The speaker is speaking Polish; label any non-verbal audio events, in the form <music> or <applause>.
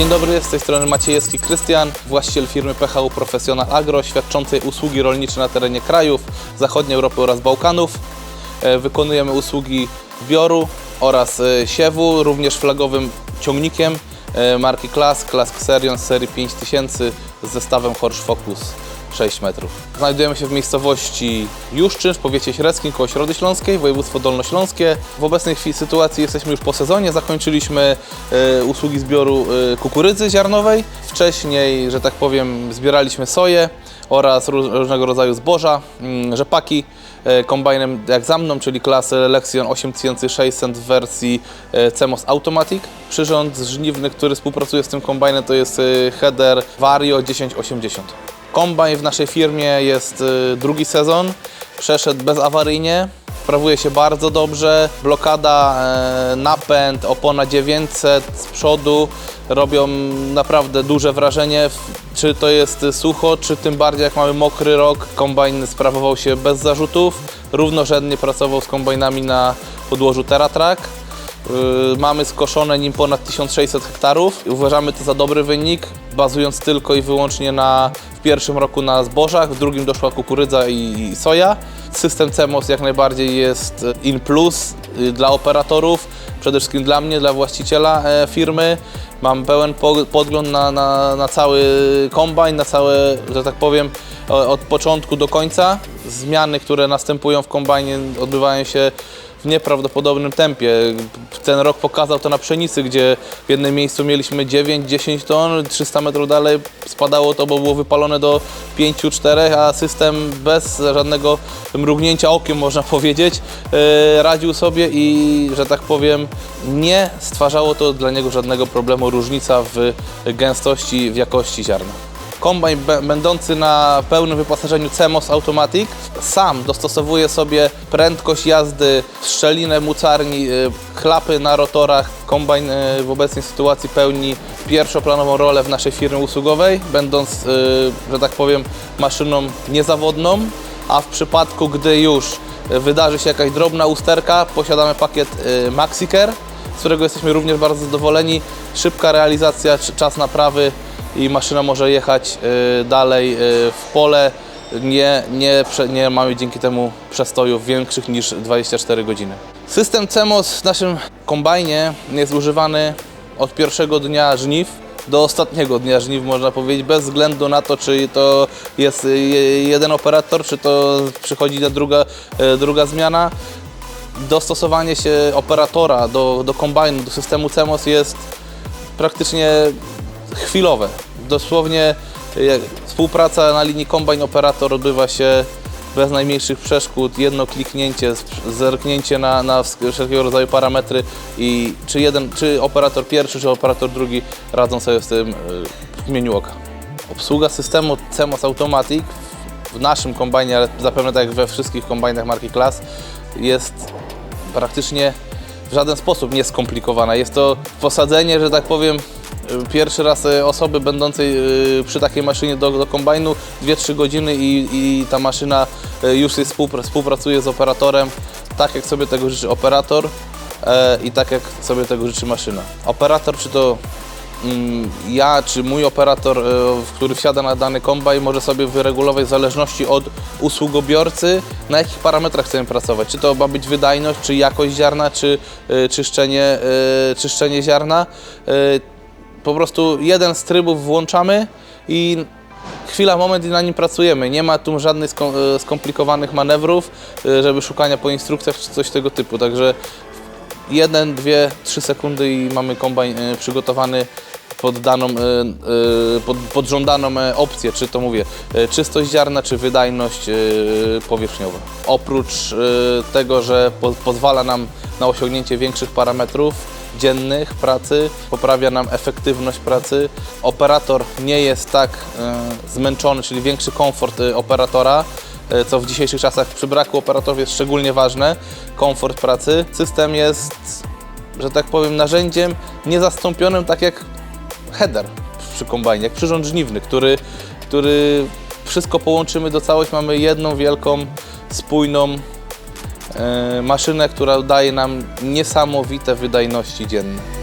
Dzień dobry, z tej strony Maciejewski Krystian, właściciel firmy PHU Profesjonal Agro, świadczącej usługi rolnicze na terenie krajów zachodniej Europy oraz Bałkanów. E, Wykonujemy usługi zbioru oraz e, siewu, również flagowym ciągnikiem marki Class, Class Xerion z serii 5000 z zestawem Horsch Focus 6 metrów. Znajdujemy się w miejscowości Juszczyn w powiecie średzkim koło Środy Śląskiej, województwo dolnośląskie. W obecnej chwili sytuacji jesteśmy już po sezonie. Zakończyliśmy e, usługi zbioru e, kukurydzy ziarnowej. Wcześniej, że tak powiem, zbieraliśmy soję oraz ró- różnego rodzaju zboża, mm, rzepaki e, kombajnem jak za mną, czyli klasy Lexion 8600 w wersji e, CMOS Automatic. Przyrząd żniwny, który współpracuje z tym kombajnem to jest e, header Vario 1080. Kombajn w naszej firmie jest drugi sezon, przeszedł bezawaryjnie, sprawuje się bardzo dobrze. Blokada, e, napęd, opona 900 z przodu robią naprawdę duże wrażenie. Czy to jest sucho, czy tym bardziej jak mamy mokry rok, kombajn sprawował się bez zarzutów. Równorzędnie pracował z kombajnami na podłożu TerraTrack. Yy, Mamy skoszone nim ponad 1600 hektarów. Uważamy to za dobry wynik, bazując tylko i wyłącznie na, w pierwszym roku na zbożach, w drugim doszła kukurydza i, i soja. System CMOS jak najbardziej jest in plus y, dla operatorów, przede wszystkim dla mnie, dla właściciela e, firmy. Mam pełen po- podgląd na, na, na cały kombajn, na całe, że tak powiem, od początku do końca. Zmiany, które następują w kombajnie odbywają się w nieprawdopodobnym tempie. Ten rok pokazał to na pszenicy, gdzie w jednym miejscu mieliśmy 9-10 ton, 300 metrów dalej spadało to, bo było wypalone do 5-4, a system bez żadnego mrugnięcia okiem, można <laughs> powiedzieć, e, radził sobie i, że tak powiem, nie stwarzało to dla niego żadnego problemu różnica w gęstości, w jakości ziarna. Kombajn będący na pełnym wyposażeniu CMOS Automatic sam dostosowuje sobie prędkość jazdy, szczelinę mucarni, y, klapy na rotorach. Kombajn y, w obecnej sytuacji pełni pierwszoplanową rolę w naszej firmie usługowej, będąc, y, że tak powiem, maszyną niezawodną, a w przypadku, gdy już wydarzy się jakaś drobna usterka, posiadamy pakiet MaxiCare, z którego jesteśmy również bardzo zadowoleni. Szybka realizacja, czas naprawy i maszyna może jechać y, dalej y, w pole. Nie, nie, nie mamy dzięki temu przestojów większych niż 24 godziny. System CMOS w naszym kombajnie jest używany od pierwszego dnia żniw do ostatniego dnia żniw, można powiedzieć, bez względu na to, czy to jest y, jeden operator, czy to przychodzi na druga, druga zmiana dostosowanie się operatora do, do kombajnu, do systemu CMOS jest praktycznie chwilowe. Dosłownie jak współpraca na linii kombajn-operator odbywa się bez najmniejszych przeszkód, jedno kliknięcie, zerknięcie na, na wszelkiego rodzaju parametry i czy jeden, czy operator pierwszy, czy operator drugi radzą sobie z tym y, w imieniu oka. Obsługa systemu CMOS Automatic w naszym kombajnie, ale zapewne tak jak we wszystkich kombajnach marki Class, jest praktycznie w żaden sposób nieskomplikowana. Jest to posadzenie, że tak powiem, pierwszy raz y, osoby będącej y, przy takiej maszynie do, do kombajnu 2-3 godziny i, i ta maszyna y, już jest współpra- współpracuje z operatorem tak, jak sobie tego życzy operator e, i tak, jak sobie tego życzy maszyna. Operator, czy to mm, ja czy mój operator, e, który wsiada na dany kombajn, może sobie wyregulować w zależności od usługobiorcy, na jakich parametrach chcemy pracować. Czy to ma być wydajność, czy jakość ziarna, czy e, czyszczenie, e, czyszczenie ziarna. Po prostu jeden z trybów włączamy i chwila, moment i na nim pracujemy. Nie ma tu żadnych e, skomplikowanych manewrów, e, żeby szukania po instrukcjach czy coś tego typu. Także 1, 2, 3 sekundy i mamy kombajn e, przygotowany pod daną, pod, pod żądaną opcję, czy to mówię, czystość ziarna, czy wydajność powierzchniowa. Oprócz tego, że po, pozwala nam na osiągnięcie większych parametrów dziennych pracy, poprawia nam efektywność pracy. Operator nie jest tak e, zmęczony, czyli większy komfort e, operatora, e, co w dzisiejszych czasach przy braku operatorów jest szczególnie ważne, komfort pracy. System jest, że tak powiem, narzędziem niezastąpionym, tak jak header przy kombajnie, jak przyrząd żniwny, który, który wszystko połączymy do całości, mamy jedną wielką, spójną maszynę, która daje nam niesamowite wydajności dzienne.